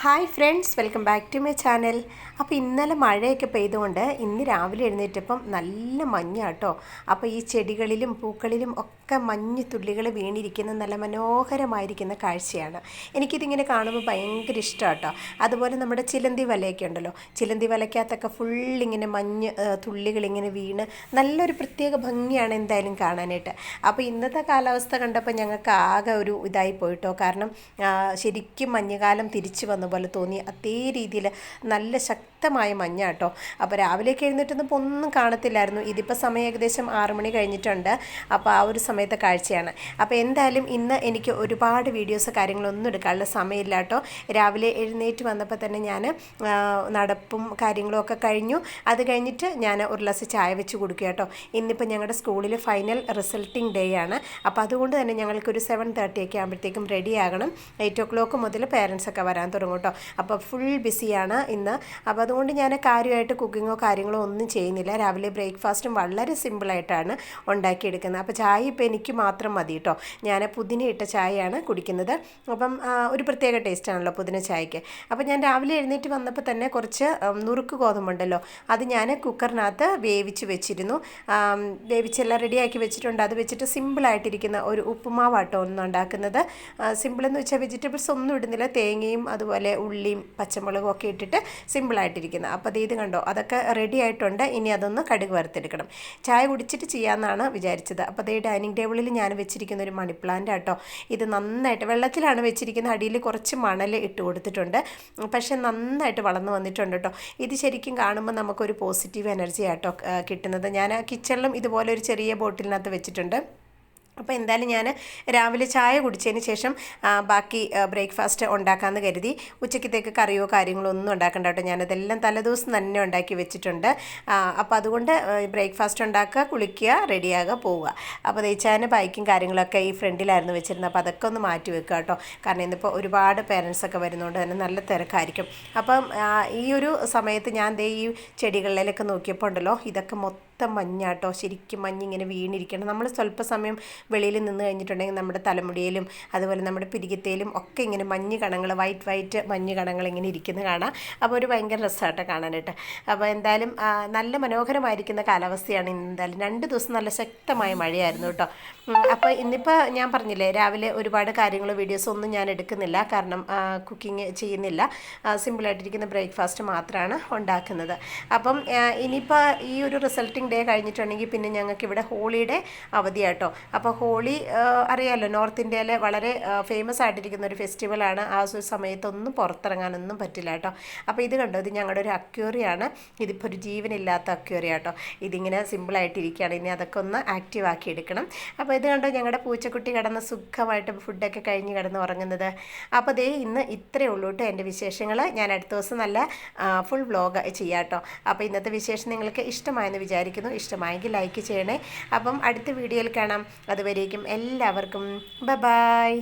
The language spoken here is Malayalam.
Hi friends welcome back to my channel അപ്പോൾ ഇന്നലെ മഴയൊക്കെ പെയ്തുകൊണ്ട് ഇന്ന് രാവിലെ എഴുന്നേറ്റപ്പം നല്ല മഞ്ഞാട്ടോ. അപ്പോൾ ഈ ചെടികളിലും പൂക്കളിലും ഒക്കെ മഞ്ഞ് തുള്ളികൾ വീണിരിക്കുന്ന നല്ല മനോഹരമായിരിക്കുന്ന കാഴ്ചയാണ്. എനിക്കിതിങ്ങനെ കാണുമ്പോൾ ഭയങ്കര ഇഷ്ടമാട്ടോ. അതുപോലെ നമ്മുടെ ചിലന്തി വലയൊക്കെ ഉണ്ടല്ലോ. ചിലന്തി വലയ്ക്കകത്തൊക്കെ ഫുള്ളിങ്ങനെ മഞ്ഞ് തുള്ളികളിങ്ങനെ വീണ് നല്ലൊരു പ്രത്യേക ഭംഗിയാണ് എന്തായാലും കാണാനായിട്ട്. അപ്പോൾ ഇന്നത്തെ കാലാവസ്ഥ കണ്ടപ്പോൾ ഞങ്ങൾക്ക് ആകെ ഒരു ഇതായി പോയിട്ടോ. കാരണം ശരിക്കും മഞ്ഞുകാലം തിരിച്ചു വന്ന. പോലെ തോന്നി. അതേ രീതിയിൽ നല്ല ശക്തമായ മഞ്ഞ കേട്ടോ. അപ്പോൾ രാവിലേക്ക് എഴുന്നേറ്റൊന്നും ഒന്നും കാണത്തില്ലായിരുന്നു. ഇതിപ്പോൾ സമയം ഏകദേശം ആറ് മണി കഴിഞ്ഞിട്ടുണ്ട്. അപ്പോൾ ആ ഒരു സമയത്തെ കാഴ്ചയാണ്. അപ്പോൾ എന്തായാലും ഇന്ന് എനിക്ക് ഒരുപാട് വീഡിയോസ് കാര്യങ്ങളൊന്നും എടുക്കാനുള്ള സമയമില്ല കേട്ടോ. രാവിലെ എഴുന്നേറ്റ് വന്നപ്പോൾ തന്നെ ഞാൻ നടപ്പും കാര്യങ്ങളും ഒക്കെ കഴിഞ്ഞു. അത് കഴിഞ്ഞിട്ട് ഞാൻ ഒരു ഗ്ലാസ് ചായ വെച്ച് കൊടുക്കുക കേട്ടോ. ഇന്നിപ്പോൾ ഞങ്ങളുടെ സ്കൂളിൽ ഫൈനൽ റിസൾട്ടിംഗ് ഡേ ആണ്. അപ്പോൾ അതുകൊണ്ട് തന്നെ ഞങ്ങൾക്കൊരു സെവൻ തേർട്ടി ഒക്കെ ആകുമ്പോഴത്തേക്കും റെഡി ആകണം. എയ്റ്റ് ഒ ക്ലോക്ക് മുതൽ പേരൻസ് ഒക്കെ വരാൻ തുടങ്ങും. കേട്ടോ. അപ്പോൾ ഫുൾ ബിസിയാണ് ഇന്ന്. അപ്പോൾ അതുകൊണ്ട് ഞാൻ കാര്യമായിട്ട് കുക്കിങ്ങോ കാര്യങ്ങളോ ഒന്നും ചെയ്യുന്നില്ല. രാവിലെ ബ്രേക്ക്ഫാസ്റ്റും വളരെ സിമ്പിളായിട്ടാണ് ഉണ്ടാക്കിയെടുക്കുന്നത്. അപ്പോൾ ചായ ഇപ്പോൾ എനിക്ക് മാത്രം മതി കേട്ടോ. ഞാൻ പുതിന ഇട്ട ചായയാണ് കുടിക്കുന്നത്. അപ്പം ഒരു പ്രത്യേക ടേസ്റ്റാണല്ലോ പുതിന ചായക്ക് അപ്പോൾ ഞാൻ രാവിലെ എഴുന്നേറ്റ് വന്നപ്പോൾ തന്നെ കുറച്ച് നുറുക്ക് ഗോതമ്പുണ്ടല്ലോ അത് ഞാൻ കുക്കറിനകത്ത് വേവിച്ച് വെച്ചിരുന്നു. വേവിച്ചെല്ലാം റെഡിയാക്കി വെച്ചിട്ടുണ്ട്. അത് വെച്ചിട്ട് സിമ്പിളായിട്ടിരിക്കുന്ന ഒരു ഉപ്പുമാവാട്ടോ ഒന്ന് ഉണ്ടാക്കുന്നത്. സിമ്പിളെന്ന് വെച്ചാൽ വെജിറ്റബിൾസ് ഒന്നും ഇടുന്നില്ല. തേങ്ങയും അതുപോലെ ഉള്ളിയും പച്ചമുളകും ഒക്കെ ഇട്ടിട്ട് സിമ്പിളായിട്ടിരിക്കുന്നത് അപ്പോൾ അത് ഇത് കണ്ടോ? അതൊക്കെ റെഡി ആയിട്ടുണ്ട്. ഇനി അതൊന്ന് കടുക് വറുത്തെടുക്കണം. ചായ കുടിച്ചിട്ട് ചെയ്യാമെന്നാണ് വിചാരിച്ചത്. അപ്പോൾ അതേ ഡൈനിങ് ടേബിളിൽ ഞാൻ വെച്ചിരിക്കുന്ന ഒരു മണി പ്ലാന്റ് ആട്ടോ. ഇത് നന്നായിട്ട് വെള്ളത്തിലാണ് വെച്ചിരിക്കുന്ന അടിയിൽ കുറച്ച് മണൽ ഇട്ട് കൊടുത്തിട്ടുണ്ട്. പക്ഷേ നന്നായിട്ട് വളർന്നു വന്നിട്ടുണ്ട് കേട്ടോ. ഇത് ശരിക്കും കാണുമ്പോൾ നമുക്കൊരു പോസിറ്റീവ് എനർജി ആട്ടോ കിട്ടുന്നത്. ഞാൻ കിച്ചണിലും ഇതുപോലെ ഒരു ചെറിയ ബോട്ടിലിനകത്ത് വെച്ചിട്ടുണ്ട്. അപ്പോൾ എന്തായാലും ഞാൻ രാവിലെ ചായ കുടിച്ചതിന് ശേഷം ബാക്കി ബ്രേക്ക്ഫാസ്റ്റ് ഉണ്ടാക്കാമെന്ന് കരുതി. ഉച്ചക്കത്തേക്ക് കറിയോ കാര്യങ്ങളോ ഒന്നും ഉണ്ടാക്കണ്ട കേട്ടോ. ഞാനതെല്ലാം തലേദിവസം തന്നെ ഉണ്ടാക്കി വെച്ചിട്ടുണ്ട്. അപ്പോൾ അതുകൊണ്ട് ബ്രേക്ക്ഫാസ്റ്റ് ഉണ്ടാക്കുക കുളിക്കുക റെഡിയാകുക പോവുക. അപ്പോൾ തേച്ചാന് ബൈക്കും കാര്യങ്ങളൊക്കെ ഈ ഫ്രണ്ടിലായിരുന്നു വെച്ചിരുന്നത്. അപ്പോൾ അതൊക്കെ ഒന്ന് മാറ്റി വെക്കുക കേട്ടോ. കാരണം ഇന്നിപ്പോൾ ഒരുപാട് പേരൻസൊക്കെ വരുന്നതുകൊണ്ട് തന്നെ നല്ല തിരക്കായിരിക്കും. അപ്പം ഈ ഒരു സമയത്ത് ഞാൻ ദേ ഈ ചെടികളിലൊക്കെ നോക്കിയപ്പോൾ ഉണ്ടല്ലോ ഇതൊക്കെ മൊത്തം മഞ്ഞാട്ടോ ശരിക്കും മഞ്ഞിങ്ങനെ വീണിരിക്കണം. നമ്മൾ സ്വല്പ സമയം വെളിയിൽ നിന്ന് കഴിഞ്ഞിട്ടുണ്ടെങ്കിൽ നമ്മുടെ തലമുടിയിലും അതുപോലെ നമ്മുടെ പിരികത്തേലും ഒക്കെ ഇങ്ങനെ മഞ്ഞ് കണങ്ങൾ വൈറ്റ് വൈറ്റ് മഞ്ഞ് കണങ്ങൾ ഇങ്ങനെ ഇരിക്കുന്നത് കാണാം. അപ്പോൾ ഒരു ഭയങ്കര രസമായിട്ട് കാണാനായിട്ട്. അപ്പോൾ എന്തായാലും നല്ല മനോഹരമായിരിക്കുന്ന കാലാവസ്ഥയാണ് എന്തായാലും. രണ്ട് ദിവസം നല്ല ശക്തമായ മഴയായിരുന്നു കേട്ടോ. അപ്പോൾ ഇന്നിപ്പോൾ ഞാൻ പറഞ്ഞില്ലേ രാവിലെ ഒരുപാട് കാര്യങ്ങൾ വീഡിയോസ് ഒന്നും ഞാൻ എടുക്കുന്നില്ല. കാരണം കുക്കിംഗ് ചെയ്യുന്നില്ല. സിമ്പിളായിട്ടിരിക്കുന്ന ബ്രേക്ക്ഫാസ്റ്റ് മാത്രമാണ് ഉണ്ടാക്കുന്നത്. അപ്പം ഇനിയിപ്പോൾ ഈ ഒരു റിസൾട്ടിംഗ് ഡേ കഴിഞ്ഞിട്ടുണ്ടെങ്കിൽ പിന്നെ ഞങ്ങൾക്ക് ഇവിടെ ഹോളിയുടെ അവധിയാട്ടോ. അപ്പോൾ ഹോളി അറിയാമല്ലോ നോർത്ത് ഇന്ത്യയിലെ വളരെ ഫേമസ് ആയിട്ടിരിക്കുന്ന ഒരു ഫെസ്റ്റിവലാണ് ആ ഒരു സമയത്തൊന്നും പുറത്തിറങ്ങാനൊന്നും പറ്റില്ല കേട്ടോ. അപ്പോൾ ഇത് കണ്ടോ? ഇത് ഞങ്ങളുടെ ഒരു അക്യൂറിയാണ് ഇതിപ്പോൾ ഒരു ജീവനില്ലാത്ത അക്യൂറിയാട്ടോ ഇതിങ്ങനെ സിമ്പിളായിട്ടിരിക്കുകയാണ് ഇനി അതൊക്കെ ഒന്ന് ആക്റ്റീവ് ആക്കി എടുക്കണം. അപ്പോൾ ഇത് കണ്ടോ? ഞങ്ങളുടെ പൂച്ചക്കുട്ടി കിടന്ന് സുഖമായിട്ട് ഫുഡൊക്കെ കഴിഞ്ഞ് കിടന്ന് ഉറങ്ങുന്നത്. അപ്പോൾ ദേ ഇന്ന് ഇത്രയേ ഉള്ളൂ കേട്ടോ എന്റെ വിശേഷങ്ങൾ. ഞാൻ അടുത്ത ദിവസം നല്ല ഫുൾ വ്ലോഗ് ചെയ്യാം കേട്ടോ അപ്പോൾ ഇന്നത്തെ വിശേഷം നിങ്ങൾക്ക് ഇഷ്ടമായെന്ന് വിചാരിക്കുന്നു ഇഷ്ടമായെങ്കിൽ ലൈക്ക് ചെയ്യണേ. അപ്പം അടുത്ത വീഡിയോയിൽ കാണാം. അതുവരേക്കും എല്ലാവർക്കും. ബ ബായ്